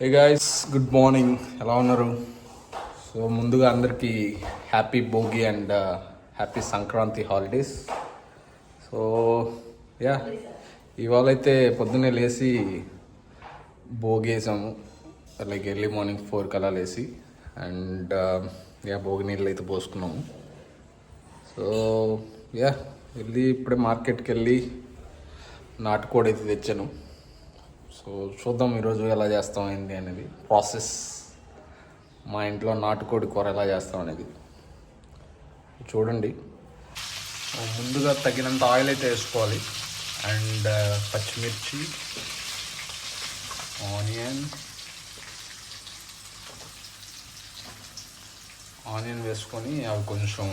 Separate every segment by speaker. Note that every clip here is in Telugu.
Speaker 1: హే గాయస్ గుడ్ మార్నింగ్ ఎలా ఉన్నారు? సో ముందుగా అందరికీ happy Bhogi and happy uh, Sankranti holidays so yeah ఇవాళ అయితే పొద్దున్నే లేచి భోగి వేసాము. లైక్ ఎర్లీ మార్నింగ్ ఫోర్ కలా లేచి అండ్ యా భోగి నీళ్ళు అయితే పోసుకున్నాము. సో యా వెళ్ళి ఇప్పుడే మార్కెట్కి వెళ్ళి నాటుకోడి అయితే తెచ్చాను. సో చూద్దాం ఈరోజు ఎలా చేస్తాం ఏంటి అనేది. ప్రాసెస్ మా ఇంట్లో నాటుకోడి కూర ఎలా చేస్తాం అనేది. చూడండి. ముందుగా తగినంత ఆయిల్ అయితే వేసుకోవాలి. అండ్ పచ్చిమిర్చి ఆనియన్ ఆనియన్ వేసుకొని అవి కొంచెం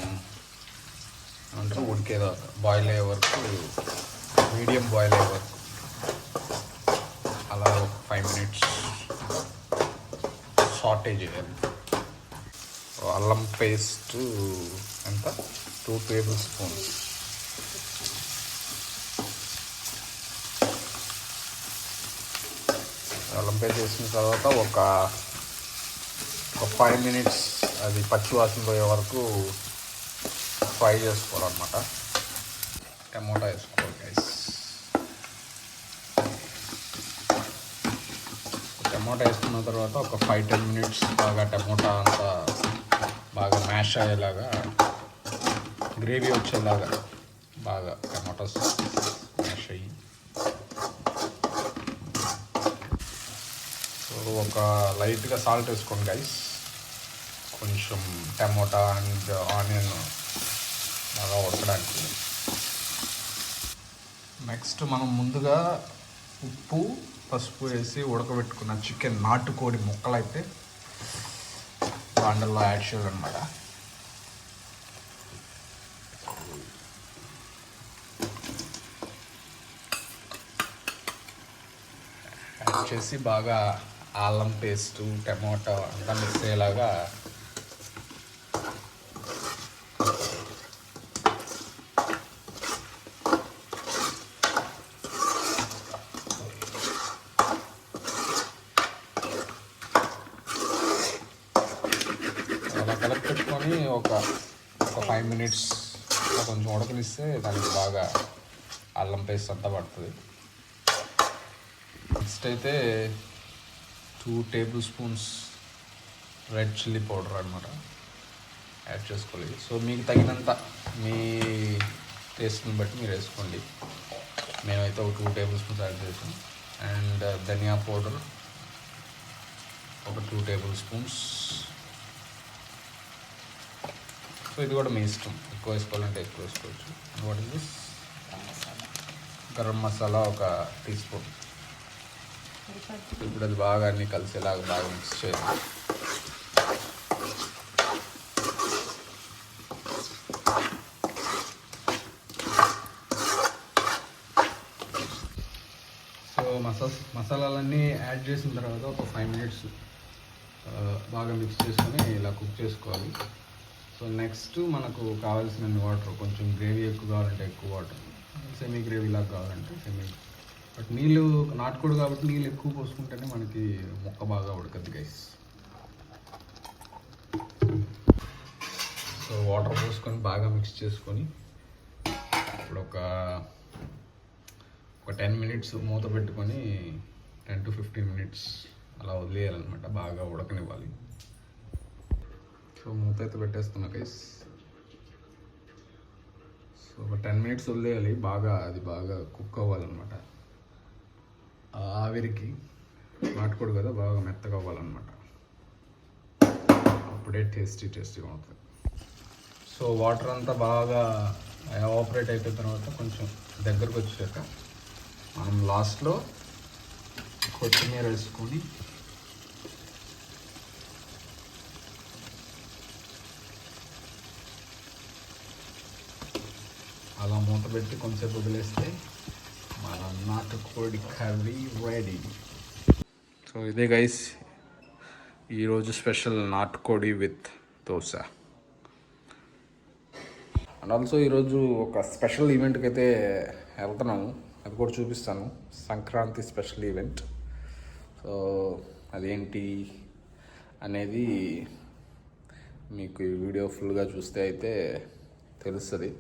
Speaker 1: అంటే ఉడికేదాకా బాయిల్ అయ్యే వరకు మీడియం బాయిల్ అయ్యే వరకు. ఫైవ్ మినిట్స్ సాటే చేయాలి అల్లం పేస్ట్ ఎంత టూ టేబుల్ స్పూన్స్ అల్లం పేస్ట్ వేసిన తర్వాత ఒక ఒక ఫైవ్ మినిట్స్ అది పచ్చి వాసన పోయే వరకు ఫ్రై చేసుకోవాలన్నమాట. టమోటా వేసుకోవాలి గైస్ టమోటా వేసుకున్న తర్వాత ఒక ఫైవ్ టెన్ మినిట్స్ బాగా టమోటా అంతా బాగా మ్యాష్ అయ్యేలాగా గ్రేవీ వచ్చేలాగా బాగా టమాటోస్ మ్యాష్ అయ్యి. సో ఒక లైట్గా సాల్ట్ వేసుకోండి గైస్ కొంచెం టమోటా అండ్ ఆనియన్ బాగా ఉడకడానికి నెక్స్ట్ మనం ముందుగా ఉప్పు పసుపు వేసి ఉడకబెట్టుకున్న చికెన్ నాటుకోడి ముక్కలు అయితే బాండల్లో యాడ్ చేయాలన్నమాట. యాడ్ చేసి బాగా అల్లం పేస్టు టమాటో అంతా మిక్స్ అయ్యేలాగా అలా కలెక్ట్ పెట్టుకొని ఒక ఫైవ్ మినిట్స్ కొంచెం ఉడకనిస్తే దానికి బాగా అల్లం పేస్ట్ అంతా పడుతుంది. నెక్స్ట్ అయితే two tablespoons red chilli powder అనమాట యాడ్ చేసుకోవాలి. సో మీకు తగినంత మీ టేస్ట్ని బట్టి మీరు వేసుకోండి. మేమైతే ఒక టూ టేబుల్ స్పూన్స్ యాడ్ చేసాం. అండ్ ధనియా పౌడర్ ఒక టూ టేబుల్ స్పూన్స్ సో ఇది కూడా మీ ఇష్టం. ఎక్కువ వేసుకోవాలంటే ఎక్కువ వేసుకోవచ్చు. What is this garam masala ఒక టీ స్పూన్. ఇప్పుడు అది బాగా అన్ని కలిసేలాగా బాగా మిక్స్ చేయాలి. సో మసాస్ మసాలాలన్నీ యాడ్ చేసిన తర్వాత ఒక ఫైవ్ మినిట్స్ uh, బాగా మిక్స్ చేసుకొని ఇలా కుక్ చేసుకోవాలి. సో నెక్స్ట్ మనకు కావాల్సిన వాటర్ కొంచెం గ్రేవీ ఎక్కువ కావాలంటే ఎక్కువ వాటర్ సెమీ గ్రేవీ లాగా కావాలంటే సెమీ బట్ నీళ్ళు నాటుకోడు కాబట్టి నీళ్ళు ఎక్కువ పోసుకుంటేనే మనకి మొక్క బాగా ఉడకద్ది గైస్ సో వాటర్ పోసుకొని బాగా మిక్స్ చేసుకొని ఇప్పుడు ఒక ఒక టెన్ మినిట్స్ మూత పెట్టుకొని టెన్ టు ఫిఫ్టీన్ మినిట్స్ అలా వదిలేయాలన్నమాట. బాగా ఉడకనివ్వాలి. సో మూత అయితే పెట్టేస్తున్నా గైస్ సో ఒక టెన్ మినిట్స్ వదిలేయాలి. బాగా అది బాగా కుక్ అవ్వాలన్నమాట. ఆవిరికి నాటుకోడు కదా బాగా మెత్తగా అవ్వాలన్నమాట. అప్పుడే టేస్టీ టేస్టీగా ఉంటుంది. సో వాటర్ అంతా బాగా ఆపరేట్ అయిపోయిన తర్వాత కొంచెం దగ్గరకు వచ్చాక మనం లాస్ట్లో కొత్తిమీర వేసుకొని అలా మూత పెట్టి కొంచెంసేపు వదిలేస్తే మన నాటుకోడి కర్రీ రెడీ సో ఇదే గైస్ ఈరోజు స్పెషల్ నాటుకోడి విత్ దోశ. అండ్ ఆల్సో ఈరోజు ఒక స్పెషల్ ఈవెంట్కి అయితే వెళ్తున్నాము. అది కూడా చూపిస్తాను. సంక్రాంతి స్పెషల్ ఈవెంట్ సో అదేంటి అనేది మీకు ఈ వీడియో ఫుల్గా చూస్తే అయితే తెలుస్తుంది.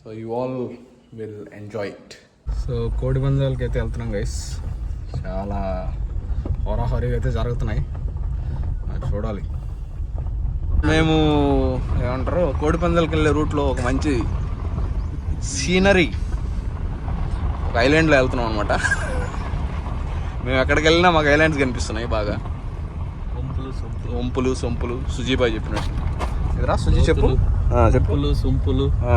Speaker 1: So you all will enjoy it so కోడి పందాలకి అయితే వెళ్తున్నాం గైస్ చాలా హోరాహోరీగా అయితే జరుగుతున్నాయి చూడాలి. మేము ఏమంటారు కోడి పందాలకి వెళ్ళే రూట్లో ఒక మంచి సీనరీ ఒక ఐలాండ్లో వెళ్తున్నాం అనమాట మేము ఎక్కడికి వెళ్ళినా మాకు ఐలాండ్స్ కనిపిస్తున్నాయి బాగా. వంపులు సొంపులు. సుజీబాయ్ చెప్పినట్టు. ఇదిరా సుజీ చెప్పు. ఆ, చెప్పు.
Speaker 2: పంపులు సొంపులు.
Speaker 1: ఆ,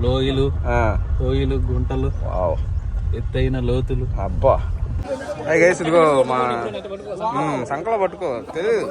Speaker 2: లోయలు
Speaker 1: ఆ,
Speaker 2: లోయలు గుంటలు ఎత్తైన లోతులు.
Speaker 1: అబ్బా. గైస్ ఇదిగో మా సంకలో పట్టుకో తెలియదు